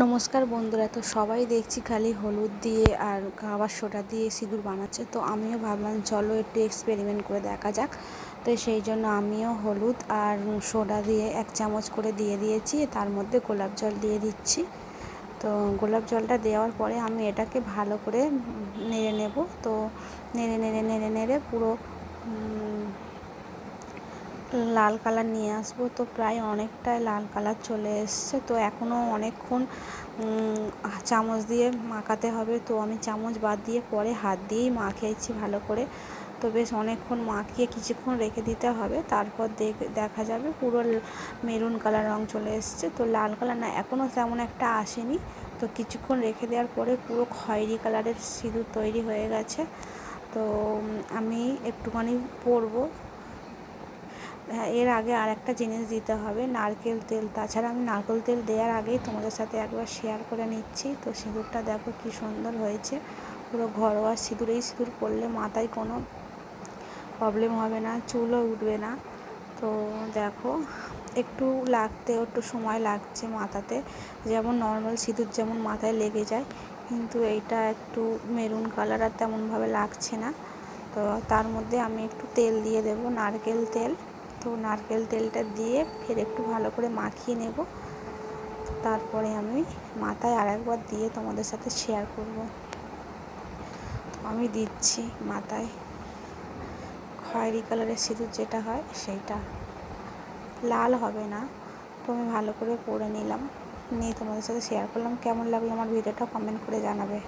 নমস্কার বন্ধুরা, তো সবাই দেখছি খালি হলুদ দিয়ে আর খাবার সোডা দিয়ে সিঁদুর বানাচ্ছে, তো আমিও ভাবলাম চলো একটু এক্সপেরিমেন্ট করে দেখা যাক। তো সেই জন্য আমিও হলুদ আর সোডা দিয়ে এক চামচ করে দিয়ে দিয়েছি, তার মধ্যে গোলাপ জল দিয়ে দিচ্ছি। তো গোলাপ জলটা দেওয়ার পরে আমি এটাকে ভালো করে নেড়ে নেব, তো নেড়ে নেড়ে নেড়ে নেড়ে পুরো লাল কালার নিয়ে আসব। তো প্রায় অনেকটাই লাল কালার চলে এসছে। তো এখনও অনেকক্ষণ চামচ দিয়ে মাখাতে হবে। তো আমি চামচ বাদ দিয়ে পরে হাত দিয়েই মাখিয়েছি ভালো করে। তো বেশ অনেকক্ষণ মাখিয়ে কিছুক্ষণ রেখে দিতে হবে। তারপর দেখা যাবে পুরো মেরুন কালার রং চলে এসছে। তো লাল কালার না, এখনও তেমন একটা আসেনি। তো কিছুক্ষণ রেখে দেওয়ার পরে পুরো খয়েরি কালারের সিঁদুর তৈরি হয়ে গেছে। তো আমি একটুখানি পরবো। হ্যাঁ এর আগে আর একটা জিনিস দিতে হবে, নারকেল তেল। তাছাড়া আমি নারকেল তেল দেওয়ার আগেই তোমাদের সাথে একবার শেয়ার করে নিচ্ছি। তো সিঁদুরটা দেখো কি সুন্দর হয়েছে। পুরো ঘরোয়া সিঁদুর, এই সিঁদুর পরলে মাথায় কোনো প্রবলেম হবে না, চুলও উঠবে না। তো দেখো, একটু লাগতে একটু সময় লাগছে মাথাতে। যেমন নর্মাল সিঁদুর যেমন মাথায় লেগে যায়, কিন্তু এইটা একটু মেরুন কালার আর তেমনভাবে লাগছে না। তো তার মধ্যে আমি একটু তেল দিয়ে দেবো, নারকেল তেল। তো নারকেল তেলটা দিয়ে ফের একটু ভালো করে মাখিয়ে নেব। তারপরে আমি মাথায় আর একবার দিয়ে তোমাদের সাথে শেয়ার করব। তো আমি দিচ্ছি মাথায় খয়েরি কালারের সিঁদুর যেটা হয় সেইটা। লাল হবে না, তো আমি ভালো করে পরে নিলাম। নিয়ে তোমাদের সাথে শেয়ার করলাম। কেমন লাগল আমার ভিডিওটা কমেন্ট করে জানাবে।